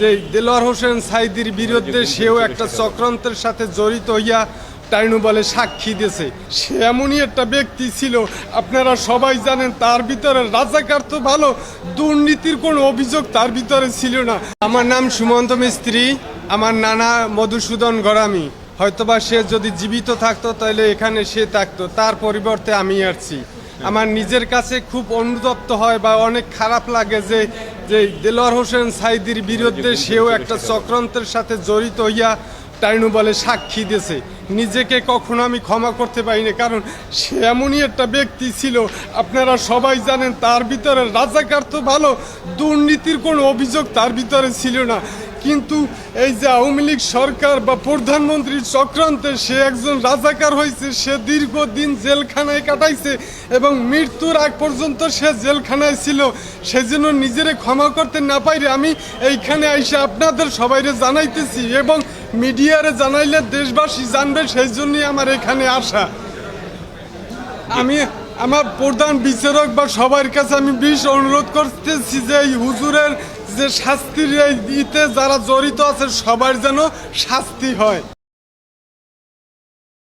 যে দেলোয়ার হোসেন সাইদির বিরুদ্ধে সেও একটা চক্রান্তের সাথে জড়িত হইয়া টাইনু বলে সাক্ষী দিয়েছে। সে এমনই একটা ব্যক্তি ছিল আপনারা সবাই জানেন তার ভিতরে রাজাকার তো ভালো দুর্নীতির কোনো অভিযোগ তার ভিতরে ছিল না। আমার নাম সুমন্ত মিস্ত্রি আমার নানা মধুসূদন গরামি হয়তোবা সে যদি জীবিত থাকতো তাহলে এখানে সে থাকতো তার পরিবর্তে আমি আসছি। আমার নিজের কাছে খুব অনুতপ্ত হয় বা অনেক খারাপ লাগে যে যে দেলোয়ার হোসেন সাইদির বিরুদ্ধে সেও একটা চক্রান্তের সাথে জড়িত হইয়া টাইনু বলে সাক্ষী দিয়েছে। নিজেকে কখনো আমি ক্ষমা করতে পারিনি কারণ সে এমনই একটা ব্যক্তি ছিল। আপনারা সবাই জানেন তার ভিতরে রাজাকার তো ভালো দুর্নীতির কোনো অভিযোগ তার ভিতরে ছিল না। কিন্তু এই যে আওয়ামী লীগ সরকার বা প্রধানমন্ত্রীর চক্রান্তে সে একজন রাজাকার হয়েছে, সে দীর্ঘদিন জেলখানায় কাটাইছে এবং মৃত্যুর আগ পর্যন্ত সে জেলখানায় ছিল। সেজন্য নিজেরে ক্ষমা করতে না পাইরে আমি এইখানে আইসে আপনাদের সবাইরে জানাইতেছি এবং মিডিয়ারে জানাইলে দেশবাসী জানবে সেই জন্যই আমার এখানে আসা। আমি আমার প্রধান বিচারক বা সবার কাছে আমি বিশ অনুরোধ করতেছি যে এই হুজুরের যে শাস্তির ইতে যারা জড়িত আছে সবার যেন শাস্তি হয়।